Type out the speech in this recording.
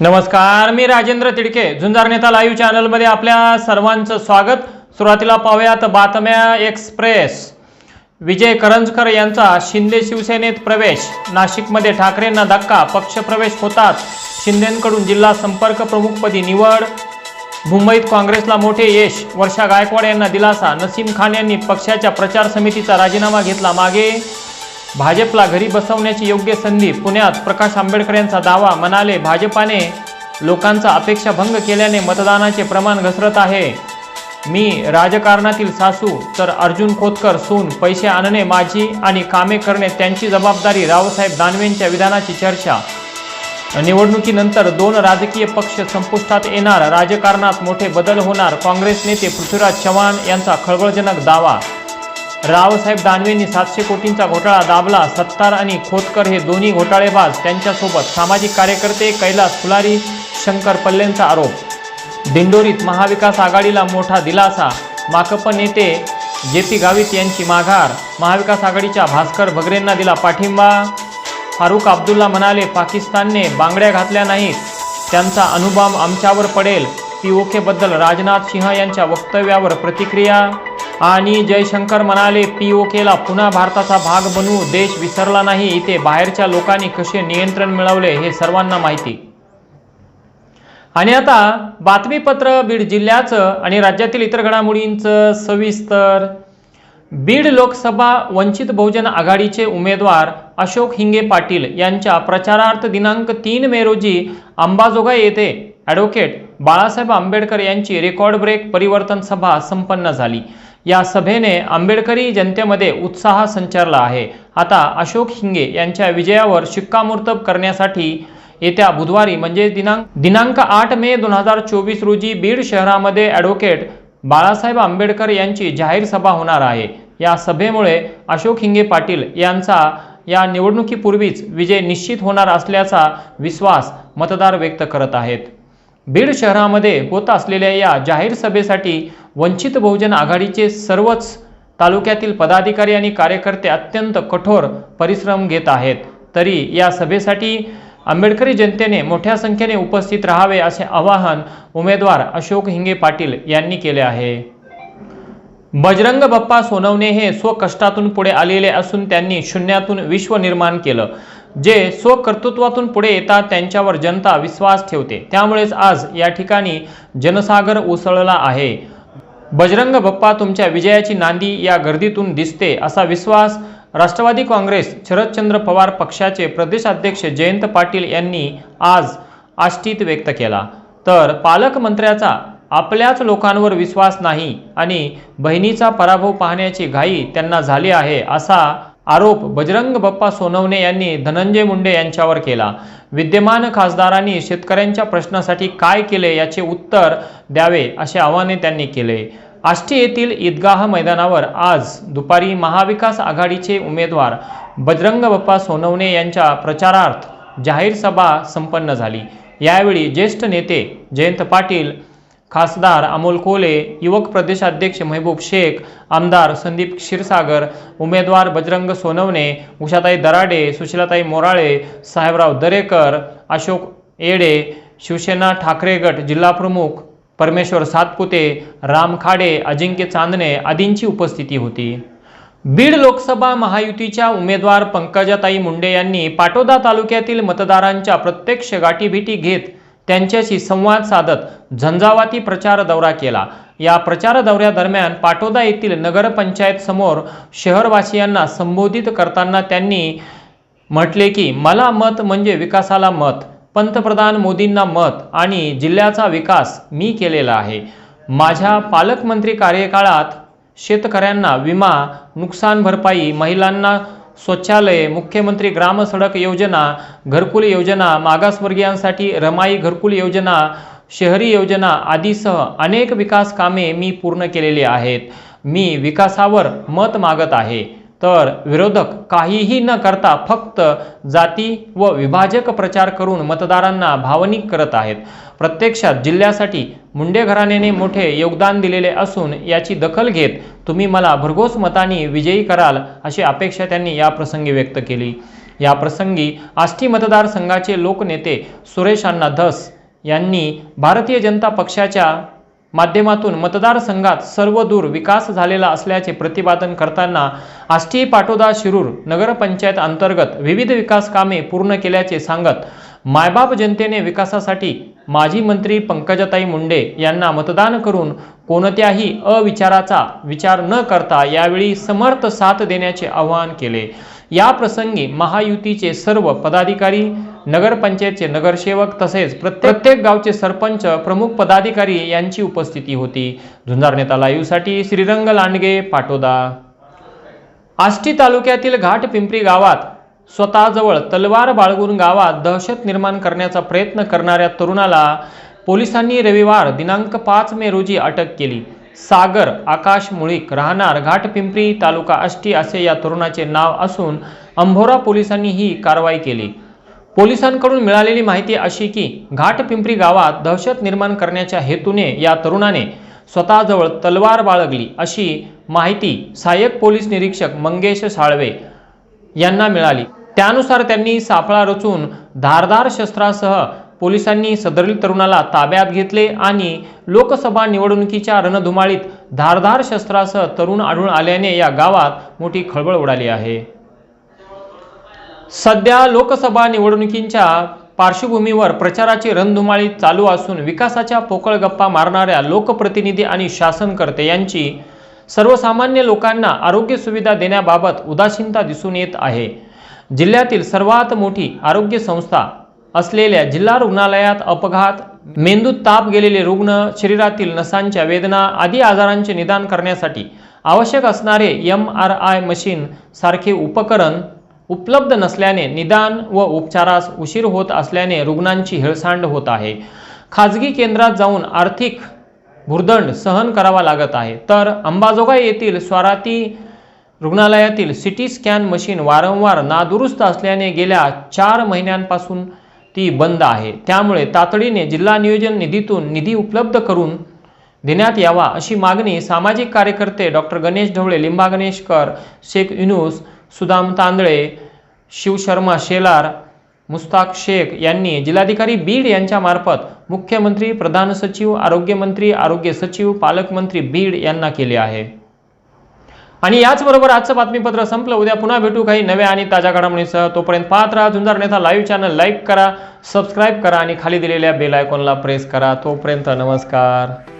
नमस्कार मी राजेंद्र तिडके. झुंजार नेता लाईव्ह चॅनलमध्ये आपल्या सर्वांचं स्वागत. सुरुवातीला पाहूयात बातम्या एक्सप्रेस. विजय करंजकर यांचा शिंदे शिवसेनेत प्रवेश. नाशिकमध्ये ठाकरेंना धक्का पक्षप्रवेश होताच. शिंदेंकडून जिल्हा संपर्क प्रमुखपदी निवड. मुंबईत काँग्रेसला मोठे यश. वर्षा गायकवाड यांना दिलासा. नसीम खान यांनी पक्षाच्या प्रचार समितीचा राजीनामा घेतला मागे. भाजपला घरी बसवण्याची योग्य संधी पुण्यात प्रकाश आंबेडकर यांचा दावा म्हणाले भाजपाने. लोकांचा अपेक्षा भंग केल्याने मतदानाचे प्रमाण घसरत आहे. मी राजकारणातील सासू तर अर्जुन खोतकर सून पैसे आणणे माझी आणि कामे करणे त्यांची जबाबदारी रावसाहेब दानवेंच्या विधानाची चर्चा. निवडणुकीनंतर दोन राजकीय पक्ष संपुष्टात येणार राजकारणात मोठे बदल होणार काँग्रेस नेते पृथ्वीराज चव्हाण यांचा खळबळजनक दावा. रावसाहेब दानवेंनी सातशे कोटींचा घोटाळा दाबला. सत्तार आणि खोतकर हे दोन्ही घोटाळेबाज त्यांच्यासोबत सामाजिक कार्यकर्ते कैलास फुलारी शंकर पल्लेंचा आरोप. दिंडोरीत महाविकास आघाडीला मोठा दिलासा. माकप नेते जे पी गावित यांची माघार. महाविकास आघाडीच्या भास्कर भगरेंना दिला पाठिंबा. फारुख अब्दुल्ला म्हणाले पाकिस्तानने बांगड्या घातल्या नाहीत. त्यांचा अनुभव आमच्यावर पडेल. पीओकेबद्दल राजनाथ सिंह यांच्या वक्तव्यावर प्रतिक्रिया आणि जयशंकर म्हणाले पी ओकेला पुन्हा भारताचा भाग बनवू देश विसरला नाही इथे बाहेरच्या लोकांनी कसे नियंत्रण मिळवले हे सर्वांना माहिती. आणि आता बातमीपत्र बीड जिल्ह्याचं आणि राज्यातील इतर घडामोडींचं सविस्तर. बीड लोकसभा वंचित बहुजन आघाडीचे उमेदवार अशोक हिंगे पाटील यांच्या प्रचारार्थ दिनांक तीन मे रोजी अंबाजोगाई येथे ॲडव्होकेट बाळासाहेब आंबेडकर यांची रेकॉर्ड ब्रेक परिवर्तन सभा संपन्न झाली. या सभेने आंबेडकरी जनतेमध्ये उत्साह संचारला आहे. आता अशोक हिंगे यांच्या विजयावर शिक्कामोर्तब करण्यासाठी येत्या बुधवारी म्हणजे दिनांक दिनांक आठ मे दोन हजार चोवीस रोजी बीड शहरामध्ये ॲडव्होकेट बाळासाहेब आंबेडकर यांची जाहीर सभा होणार आहे. या सभेमुळे अशोक हिंगे पाटील यांचा या निवडणुकीपूर्वीच विजय निश्चित होणार असल्याचा विश्वास मतदार व्यक्त करत आहेत. बीड शहरामध्ये होत असलेल्या या जाहीर सभेसाठी वंचित बहुजन आघाडीचे सर्वच तालुक्यातील पदाधिकारी आणि कार्यकर्ते अत्यंत कठोर परिश्रम घेत आहेत. तरी या सभेसाठी आंबेडकरी जनतेने मोठ्या संख्येने उपस्थित राहावे असे आवाहन उमेदवार अशोक हिंगे पाटील यांनी केले आहे. बजरंग बाप्पा सोनवणे हे स्वकष्टातून पुढे आलेले असून त्यांनी शून्यातून विश्व निर्माण केलं. जे स्वकर्तृत्वातून पुढे येतात त्यांच्यावर जनता विश्वास ठेवते. त्यामुळेच आज या ठिकाणी जनसागर उसळला आहे. बजरंग बप्पा तुमच्या विजयाची नांदी या गर्दीतून दिसते असा विश्वास राष्ट्रवादी काँग्रेस शरदचंद्र पवार पक्षाचे प्रदेशाध्यक्ष जयंत पाटील यांनी आज आष्टीत व्यक्त केला. तर पालकमंत्र्याचा आपल्याच लोकांवर विश्वास नाही आणि बहिणीचा पराभव पाहण्याची घाई त्यांना झाली आहे असा आरोप बजरंग बप्पा सोनवणे यांनी धनंजय मुंडे यांच्यावर केला. विद्यमान खासदारांनी शेतकऱ्यांच्या प्रश्नासाठी काय केले याचे उत्तर द्यावे असे आवाहने त्यांनी केले. आष्टी येथील ईदगाह मैदानावर आज दुपारी महाविकास आघाडीचे उमेदवार बजरंग बप्पा सोनवणे यांच्या प्रचारार्थ जाहीर सभा संपन्न झाली. यावेळी ज्येष्ठ नेते जयंत पाटील खासदार अमोल कोले युवक प्रदेशाध्यक्ष महबूब शेख आमदार संदीप क्षीरसागर उमेदवार बजरंग सोनवणे उषाताई दराडे सुशीलाताई मोराळे साहेबराव दरेकर अशोक येडे शिवसेना ठाकरे गट जिल्हाप्रमुख परमेश्वर सातपुते राम खाडे अजिंक्य चांदणे आदींची उपस्थिती होती. बीड लोकसभा महायुतीच्या उमेदवार पंकजाताई मुंडे यांनी पाटोदा तालुक्यातील मतदारांच्या प्रत्यक्ष गाठीभेटी घेत त्यांच्याशी संवाद साधत झंझावाती प्रचार दौरा केला. या प्रचार दौऱ्यादरम्यान पाटोदा येथील नगरपंचायत समोर शहरवासियांना संबोधित करताना त्यांनी म्हटले की मला मत म्हणजे विकासाला मत पंतप्रधान मोदींना मत आणि जिल्ह्याचा विकास मी केलेला आहे. माझ्या पालकमंत्री कार्यकाळात शेतकऱ्यांना विमा नुकसान भरपाई महिलांना शौचालय मुख्यमंत्री ग्रामसडक योजना घरकुल योजना मागासवर्गीयांसाठी रमाई घरकुल योजना शहरी योजना आदीसह अनेक विकास कामे मी पूर्ण केलेली आहेत. मी विकासावर मत मागत आहे. तर विरोधक काहीही न करता फक्त जाती व विभाजक प्रचार करून मतदारांना भावनिक करत आहेत. प्रत्यक्षात जिल्ह्यासाठी मुंडे घराण्याने मोठे योगदान दिलेले असून याची दखल घेत तुम्ही मला भरघोस मतांनी विजयी कराल अशी अपेक्षा त्यांनी या प्रसंगी व्यक्त केली. या प्रसंगी आष्टी मतदारसंघाचे लोकनेते सुरेश अण्णा धस यांनी भारतीय जनता पक्षाच्या माध्यमातून मतदारसंघात सर्वदूर विकास झालेला असल्याचे प्रतिपादन करताना आष्टी पाटोदा शिरूर नगरपंचायत अंतर्गत विविध विकास कामे पूर्ण केल्याचे सांगत मायबाप जनतेने विकासासाठी माजी मंत्री पंकजाताई मुंडे यांना मतदान करून कोणत्याही अविचाराचा विचार न करता यावेळी समर्थ साथ देण्याचे आवाहन केले. या प्रसंगी महायुतीचे सर्व पदाधिकारी नगरपंचायतचे नगरसेवक तसेच प्रत्येक प्रत्येक गावचे सरपंच प्रमुख पदाधिकारी यांची उपस्थिती होती. झुंजार नेता लाईव्हसाठी श्रीरंग लांडगे पाटोदा. आष्टी तालुक्यातील घाट पिंपरी गावात स्वतःजवळ तलवार बाळगून गावात दहशत निर्माण करण्याचा प्रयत्न करणाऱ्या तरुणाला पोलिसांनी रविवार दिनांक पाच मे रोजी अटक केली. सागर आकाश मुळीक राहणार घाटपिंपरी तालुका आष्टी असे या तरुणाचे नाव असून अंभोरा पोलिसांनी ही कारवाई केली. पोलिसांकडून मिळालेली माहिती अशी की घाटपिंपरी गावात दहशत निर्माण करण्याच्या हेतूने या तरुणाने स्वतःजवळ तलवार बाळगली अशी माहिती सहाय्यक पोलीस निरीक्षक मंगेश साळवे यांना मिळाली. त्यानुसार त्यांनी सापळा रचून धारदार शस्त्रासह पोलिसांनी सदरील तरुणाला ताब्यात घेतले आणि लोकसभा निवडणुकीच्या रणधुमाळीत धारदार शस्त्रासह तरुण आढळून आल्याने या गावात मोठी खळबळ उडाली आहे. सध्या लोकसभा निवडणुकींच्या पार्श्वभूमीवर प्रचाराची रणधुमाळी चालू असून विकासाच्या पोकळ गप्पा मारणाऱ्या लोकप्रतिनिधी आणि शासनकर्ते यांची सर्वसामान्य लोकांना आरोग्य सुविधा देण्याबाबत उदासीनता दिसून येत आहे. जिल्ह्यातील सर्वात मोठी आरोग्य संस्था असलेल्या जिल्हा रुग्णालयात अपघात मेंदूत ताप गेलेले रुग्ण शरीरातील नसांच्या वेदना आदी आजारांचे निदान करण्यासाठी आवश्यक असणारे एम आर आय मशीन सारखे उपकरण उपलब्ध नसल्याने निदान व उपचारास उशीर होत असल्याने रुग्णांची हेळसांड होत आहे. खाजगी केंद्रात जाऊन आर्थिक भुर्दंड सहन करावा लागत आहे. तर अंबाजोगाई येथील स्वाराती रुग्णालयातील सिटी स्कॅन मशीन वारंवार नादुरुस्त असल्याने गेल्या चार महिन्यांपासून ती बंद आहे. त्यामुळे तातडीने जिल्हा नियोजन निधीतून निधी उपलब्ध करून देण्यात यावा अशी मागणी सामाजिक कार्यकर्ते डॉक्टर गणेश ढवळे लिंबा गणेशकर शेख युनुस सुदाम तांदळे शिवशर्मा शेलार मुस्ताक शेख यांनी जिल्हाधिकारी बीड यांच्यामार्फत मुख्यमंत्री प्रधान सचिव आरोग्यमंत्री आरोग्य सचिव पालकमंत्री बीड यांना केले आहे. आणि याचबरोबर आजचं बातमीपत्र संपलं. उद्या पुन्हा भेटू काही नव्या आणि ताज्या घडामोडीसह. तोपर्यंत पाहत राहा. Zunjar Neta live channel like करा सबस्क्राईब करा आणि खाली दिलेल्या बेल आयकॉनला प्रेस करा. तोपर्यंत नमस्कार.